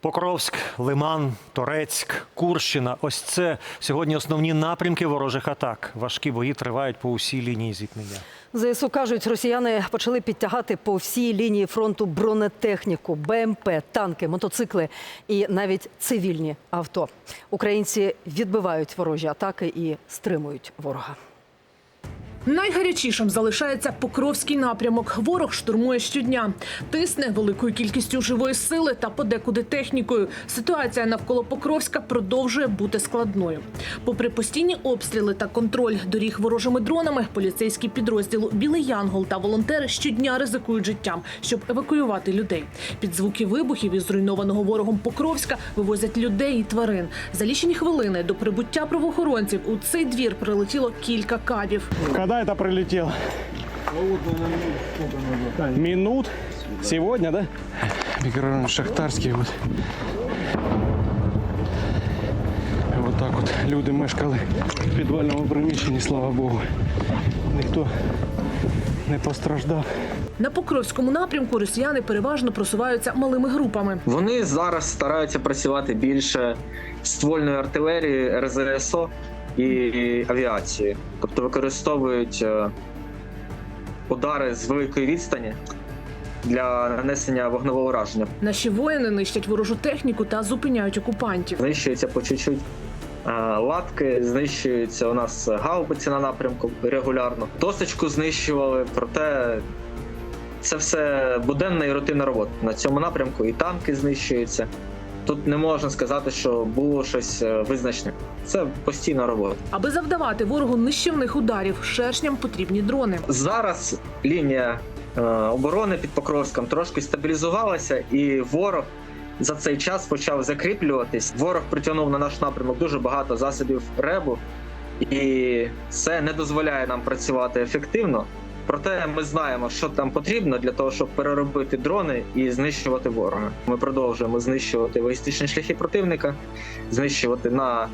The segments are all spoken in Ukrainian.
Покровськ, Лиман, Торецьк, Курщина. Ось це сьогодні основні напрямки ворожих атак. Важкі бої тривають по усій лінії зіткнення. ЗСУ кажуть, росіяни почали підтягати по всій лінії фронту бронетехніку, БМП, танки, мотоцикли і навіть цивільні авто. Українці відбивають ворожі атаки і стримують ворога. Найгарячішим залишається Покровський напрямок. Ворог штурмує щодня, тисне великою кількістю живої сили та подекуди технікою. Ситуація навколо Покровська продовжує бути складною. Попри постійні обстріли та контроль доріг ворожими дронами, поліцейські підрозділу Білий Янгол та волонтери щодня ризикують життям, щоб евакуювати людей. Під звуки вибухів із зруйнованого ворогом Покровська вивозять людей і тварин. За лічені хвилини до прибуття правоохоронців у цей двір прилетіло кілька кабів. Когда это прилетело? Минут. Сегодня, да? Микрорайон Шахтарський. Вот. Вот так от люди мешкали в підвальному приміщенні, слава Богу. Ніхто не постраждав. На Покровському напрямку росіяни переважно просуваються малими групами. Вони зараз стараються працювати більше ствольної артилерії, РЗСО і авіації, тобто використовують е, удари з великої відстані для нанесення вогневого ураження. Наші воїни нищать ворожу техніку та зупиняють окупантів. Знищуються по чуть-чуть е, латки, знищуються у нас гаубиці на напрямку регулярно. Досочку знищували, проте це все буденна і рутинна робота. На цьому напрямку і танки знищуються. Тут не можна сказати, що було щось е, визначне. Це постійна робота. Аби завдавати ворогу нищівних ударів, шершням потрібні дрони. Зараз лінія е, оборони під Покровськом трошки стабілізувалася, і ворог за цей час почав закріплюватись. Ворог притягнув на наш напрямок дуже багато засобів ребу, і це не дозволяє нам працювати ефективно. Проте ми знаємо, що там потрібно для того, щоб переробити дрони і знищувати ворога. Ми продовжуємо знищувати логістичні шляхи противника, знищувати на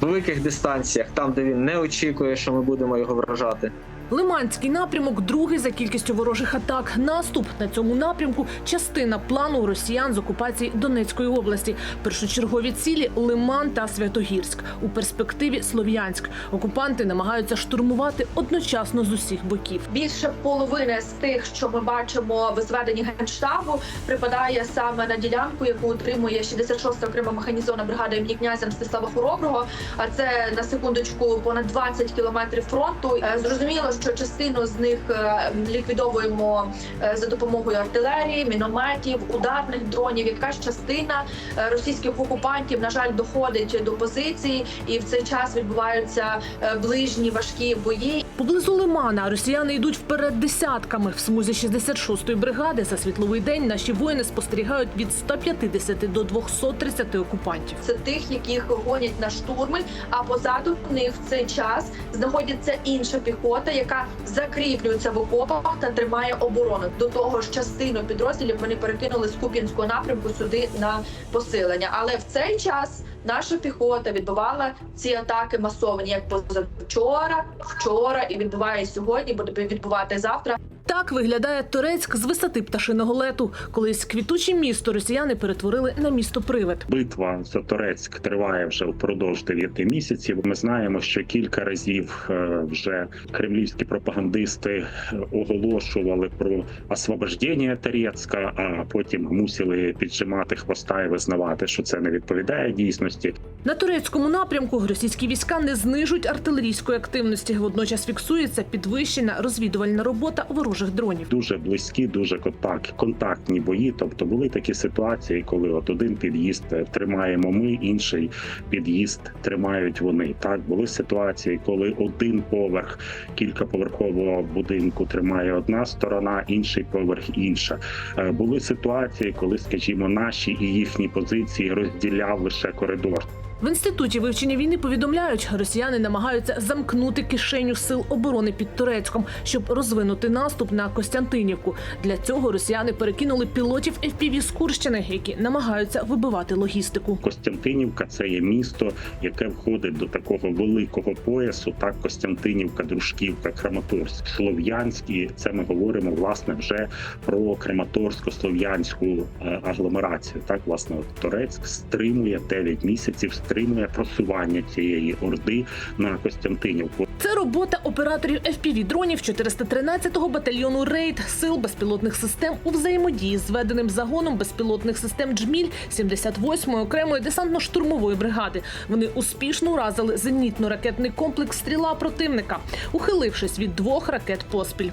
великих дистанціях, там де він не очікує, що ми будемо його вражати. Лиманський напрямок другий за кількістю ворожих атак. Наступ на цьому напрямку частина плану росіян з окупації Донецької області. Першочергові цілі Лиман та Святогірськ. У перспективі Слов'янськ. Окупанти намагаються штурмувати одночасно з усіх боків. більше половини з тих, що ми бачимо в зведенні генштабу, припадає саме на ділянку, яку утримує 66-та окрема механізована бригада імені князя Мстислава Хороброго. А це на секундочку понад 20 кілометрів фронту. Е, Зрозуміло, що частину з них е, ліквідовуємо е, за допомогою артилерії, мінометів, ударних дронів. Якась частина е, російських окупантів на жаль доходить до позиції, і в цей час відбуваються ближні важкі бої. Поблизу Лимана росіяни йдуть вперед десятками. В смузі 66-ї бригади за світловий день наші воїни спостерігають від 150 до 230 окупантів. це тих, яких гонять на штурми. А позаду них в цей час знаходиться інша піхота, яка закріплюється в окопах та тримає оборону. До того ж, частину підрозділів вони перекинули з Куп'янського напрямку сюди на посилення. Але в цей час наша піхота відбувала ці атаки масовані як позавчора, вчора і відбуває сьогодні. Буде відбувати завтра. Так виглядає Торецьк з висоти пташиного лету. Колись квітуче місто росіяни перетворили на місто привид. Битва за Торецьк триває вже впродовж 9 місяців. Ми знаємо, що кілька разів е, вже кремлівські пропагандисти е, оголошували про освобождення Торецька, а потім мусили піджимати хвоста і визнавати, що це не відповідає дійсності. На турецькому напрямку російські війська не знижують артилерійської активності. Водночас фіксується підвищена розвідувальна робота ворожих дронів. Дуже близькі, дуже контакт, контактні бої. Тобто були такі ситуації, коли от один під'їзд е, тримаємо ми, інший під'їзд тримають вони. Так були ситуації, коли один поверх кількаповерхового будинку тримає одна сторона, інший поверх інша. Е, Були ситуації, коли, скажімо, наші і їхні позиції розділяв лише коридор. В інституті вивчення війни повідомляють, росіяни намагаються замкнути кишеню сил оборони під Турецьком, щоб розвинути наступ на Костянтинівку. Для цього росіяни перекинули пілотів FPV з Курщини, які намагаються вибивати логістику. Костянтинівка це є місто, яке входить до такого великого поясу. Так, Костянтинівка, Дружківка, Краматорськ, Слов'янськ. І це ми говоримо власне вже про Краматорсько-Слов'янську е, агломерацію. Так, власне, Турецьк стримує 9 місяців, стримує просування цієї орди на Костянтинівку. Це робота операторів fpv дронів 413-го батальйону Рейд сил безпілотних систем у взаємодії з зведеним загоном безпілотних систем Джміль 78-ї окремої десантно-штурмової бригади. Вони успішно уразили зенітно-ракетний комплекс стріла противника, ухилившись від двох ракет поспіль.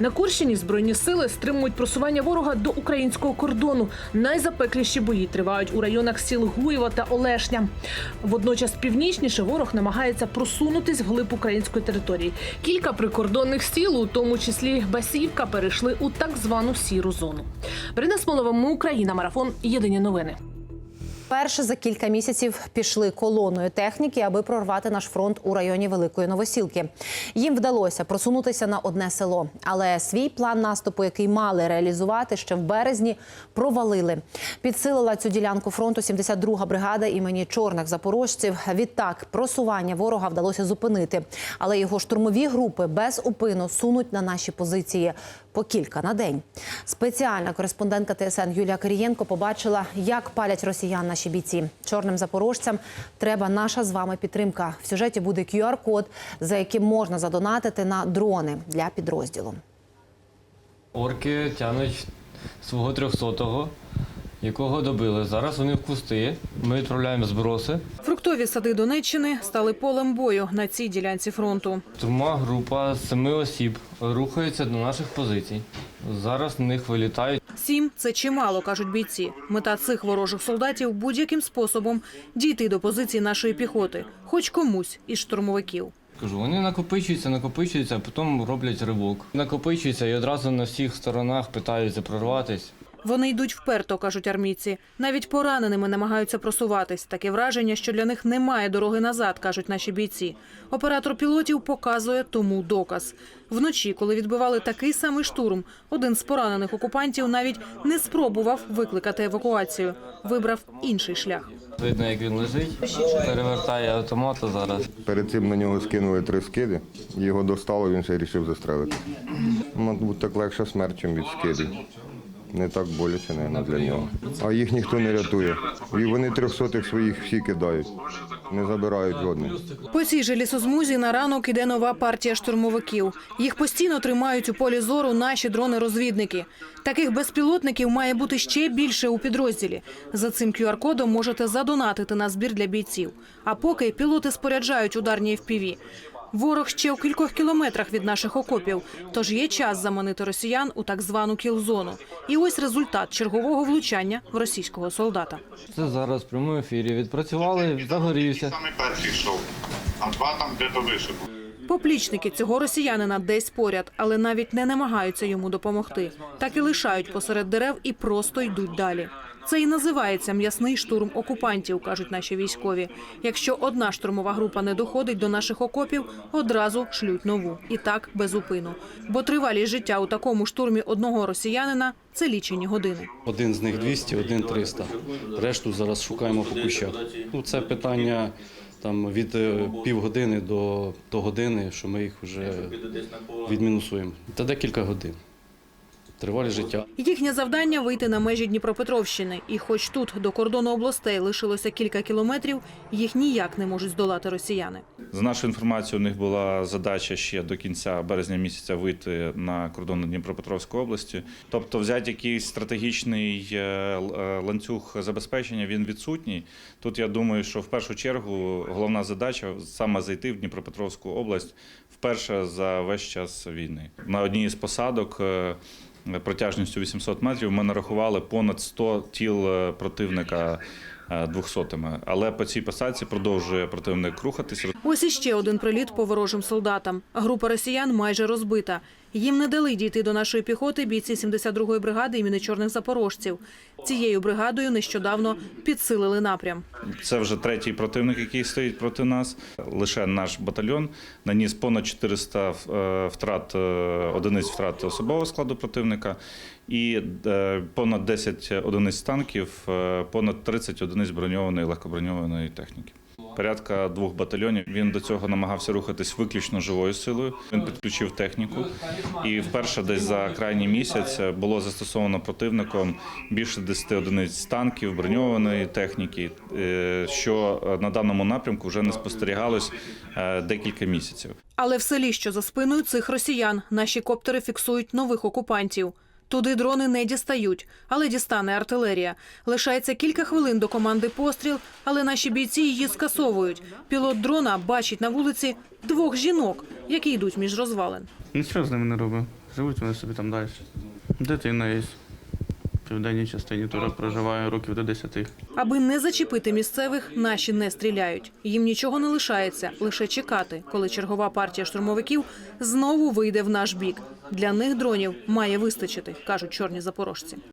На Курщині збройні сили стримують просування ворога до українського кордону. Найзапекліші бої тривають у районах сіл Гуєва та Олешня. Водночас північніше ворог намагається просунутись вглиб української території. Кілька прикордонних сіл, у тому числі Басівка, перейшли у так звану сіру зону. Марина Смолова, ми Україна, марафон. Єдині новини. Перше за кілька місяців пішли колоною техніки, аби прорвати наш фронт у районі Великої Новосілки. Їм вдалося просунутися на одне село, але свій план наступу, який мали реалізувати ще в березні, провалили. Підсилила цю ділянку фронту 72-га бригада імені чорних запорожців. Відтак просування ворога вдалося зупинити, але його штурмові групи без упину сунуть на наші позиції по кілька на день. Спеціальна кореспондентка ТСН Юлія Кирієнко побачила, як палять росіян наші бійці. Чорним запорожцям треба наша з вами підтримка. В сюжеті буде QR-код, за яким можна задонатити на дрони для підрозділу. Орки тянуть свого трьохсотого, якого добили. Зараз вони в кусти. Ми відправляємо зброси. Фруктові сади Донеччини стали полем бою на цій ділянці фронту. Штурмова група з семи осіб рухається до наших позицій. Зараз на них вилітають. Сім це чимало, кажуть бійці. Мета цих ворожих солдатів будь-яким способом дійти до позицій нашої піхоти, хоч комусь із штурмовиків. Кажу, вони накопичуються, накопичуються, а потім роблять ривок. Накопичуються і одразу на всіх сторонах питаються прорватися. Вони йдуть вперто, кажуть армійці. Навіть пораненими намагаються просуватись. Таке враження, що для них немає дороги назад, кажуть наші бійці. Оператор пілотів показує тому доказ. Вночі, коли відбивали такий самий штурм, один з поранених окупантів навіть не спробував викликати евакуацію. Вибрав інший шлях. Видно, як він лежить, перевертає автомата зараз. Перед цим на нього скинули три скиди, його достало, він ще вирішив застрелити. Мабуть, так легша смерть, ніж від скидів. Не так боляче, мабуть, для нього. А їх ніхто не рятує. І вони трьохсотих своїх всі кидають, не забирають жодних. По цій же лісозмузі на ранок іде нова партія штурмовиків. Їх постійно тримають у полі зору наші дрони-розвідники. Таких безпілотників має бути ще більше у підрозділі. За цим QR-кодом можете задонатити на збір для бійців. А поки пілоти споряджають ударні FPV. Ворог ще у кількох кілометрах від наших окопів, тож є час заманити росіян у так звану кіл-зону. І ось результат чергового влучання в російського солдата. Це зараз в прямому ефірі. Відпрацювали, загорівся. Саме перший йшов, а два там де-то вийшов. Поплічники цього росіянина десь поряд, але навіть не намагаються йому допомогти. Так і лишають посеред дерев і просто йдуть далі. Це і називається м'ясний штурм окупантів, кажуть наші військові. Якщо одна штурмова група не доходить до наших окопів, одразу шлють нову і так без упину. Бо тривалість життя у такому штурмі одного росіянина це лічені години. Один з них 200, один 300. Решту зараз шукаємо по кущах. Ну, це питання там, від е, півгодини до, до години, що ми їх вже відмінусуємо. Та декілька годин. Тривалість життя. Їхнє завдання вийти на межі Дніпропетровщини. І хоч тут до кордону областей лишилося кілька кілометрів, їх ніяк не можуть здолати росіяни. За нашою інформацією, у них була задача ще до кінця березня місяця вийти на кордон Дніпропетровської області. Тобто, взяти якийсь стратегічний е, е, ланцюг забезпечення, він відсутній. Тут я думаю, що в першу чергу головна задача саме зайти в Дніпропетровську область вперше за весь час війни. На одній з посадок. Протяжністю 800 метрів ми нарахували понад 100 тіл е, противника двохсотими. Але по цій посадці продовжує противник рухатись. Ось іще один приліт по ворожим солдатам. Група росіян майже розбита. Їм не дали дійти до нашої піхоти бійці 72-ї бригади імені чорних запорожців. Цією бригадою нещодавно підсилили напрям. Це вже третій противник, який стоїть проти нас. Лише наш батальйон наніс понад 400 е, втрат е, одиниць втрат особового складу противника і е, понад 10 одиниць танків, е, понад 30 одиниць броньованої легкоброньованої техніки. Порядка двох батальйонів. Він до цього намагався рухатись виключно живою силою. Він підключив техніку, і вперше десь за крайній місяць було застосовано противником більше 10 одиниць танків, броньованої техніки, е, що на даному напрямку вже не спостерігалось е, декілька місяців. Але в селі, що за спиною цих росіян, наші коптери фіксують нових окупантів. Туди дрони не дістають, але дістане артилерія. Лишається кілька хвилин до команди постріл, але наші бійці її скасовують. Пілот дрона бачить на вулиці двох жінок, які йдуть між розвалин. Нічого з ними не робив. Живуть вони собі там далі. Дитина є. В південній частині тура проживає років до 10. Аби не зачепити місцевих, наші не стріляють. Їм нічого не лишається, лише чекати, коли чергова партія штурмовиків знову вийде в наш бік. Для них дронів має вистачити, кажуть чорні запорожці.